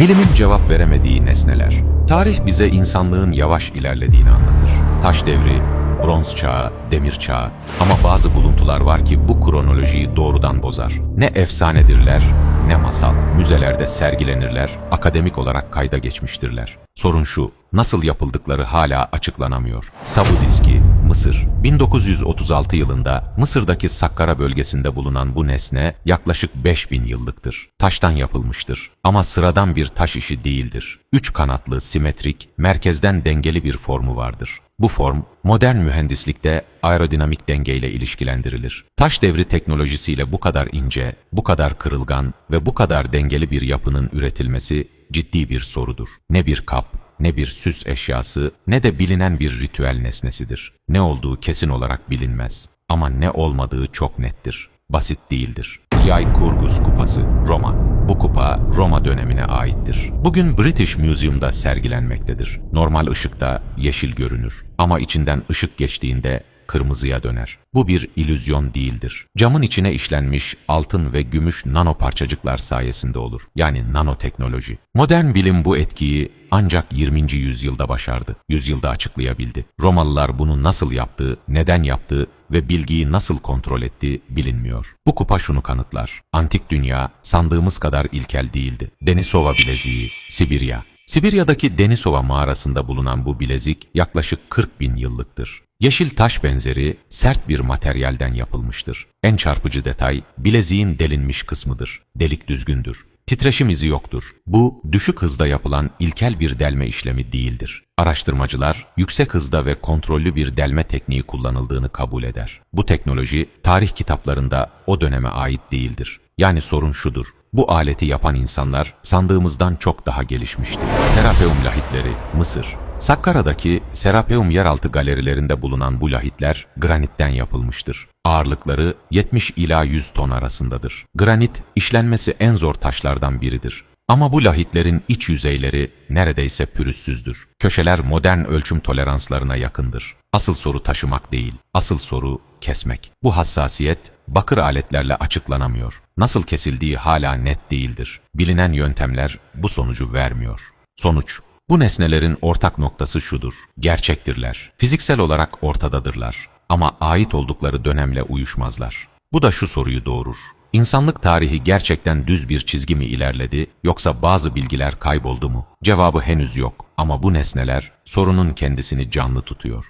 Bilimin cevap veremediği nesneler. Tarih bize insanlığın yavaş ilerlediğini anlatır. Taş devri, bronz çağı, demir çağı ama bazı buluntular var ki bu kronolojiyi doğrudan bozar. Ne efsanedirler ne masal. Müzelerde sergilenirler, akademik olarak kayda geçmiştirler. Sorun şu, nasıl yapıldıkları hala açıklanamıyor. Sabu diski, Mısır. 1936 yılında Mısır'daki Sakkara bölgesinde bulunan bu nesne yaklaşık 5000 yıllıktır. Taştan yapılmıştır ama sıradan bir taş işi değildir. Üç kanatlı, simetrik, merkezden dengeli bir formu vardır. Bu form, modern mühendislikte aerodinamik dengeyle ilişkilendirilir. Taş devri teknolojisiyle bu kadar ince, bu kadar kırılgan ve bu kadar dengeli bir yapının üretilmesi ciddi bir sorudur. Ne bir kap, ne bir süs eşyası, ne de bilinen bir ritüel nesnesidir. Ne olduğu kesin olarak bilinmez. Ama ne olmadığı çok nettir. Basit değildir. Yay Kurgus Kupası, Roma. Bu kupa Roma dönemine aittir. Bugün British Museum'da sergilenmektedir. Normal ışıkta yeşil görünür ama içinden ışık geçtiğinde kırmızıya döner. Bu bir ilüzyon değildir. Camın içine işlenmiş altın ve gümüş nano parçacıklar sayesinde olur. Yani nanoteknoloji. Modern bilim bu etkiyi ancak 20. yüzyılda başardı. Yüzyılda açıklayabildi. Romalılar bunu nasıl yaptı, neden yaptı ve bilgiyi nasıl kontrol etti bilinmiyor. Bu kupa şunu kanıtlar. Antik dünya sandığımız kadar ilkel değildi. Denisova bileziği, Sibirya. Sibirya'daki Denisova mağarasında bulunan bu bilezik yaklaşık 40 bin yıllıktır. Yeşil taş benzeri sert bir materyalden yapılmıştır. En çarpıcı detay bileziğin delinmiş kısmıdır. Delik düzgündür. Titreşim izi yoktur. Bu düşük hızda yapılan ilkel bir delme işlemi değildir. Araştırmacılar yüksek hızda ve kontrollü bir delme tekniği kullanıldığını kabul eder. Bu teknoloji tarih kitaplarında o döneme ait değildir. Yani sorun şudur. Bu aleti yapan insanlar sandığımızdan çok daha gelişmişti. Serapeum lahitleri, Mısır. Sakkara'daki Serapeum yeraltı galerilerinde bulunan bu lahitler granitten yapılmıştır. Ağırlıkları 70 ila 100 ton arasındadır. Granit işlenmesi en zor taşlardan biridir. Ama bu lahitlerin iç yüzeyleri neredeyse pürüzsüzdür. Köşeler modern ölçüm toleranslarına yakındır. Asıl soru taşımak değil, asıl soru kesmek. Bu hassasiyet bakır aletlerle açıklanamıyor. Nasıl kesildiği hala net değildir. Bilinen yöntemler bu sonucu vermiyor. Sonuç bu nesnelerin ortak noktası şudur. Gerçektirler. Fiziksel olarak ortadadırlar. Ama ait oldukları dönemle uyuşmazlar. Bu da şu soruyu doğurur. İnsanlık tarihi gerçekten düz bir çizgi mi ilerledi yoksa bazı bilgiler kayboldu mu? Cevabı henüz yok ama bu nesneler sorunun kendisini canlı tutuyor.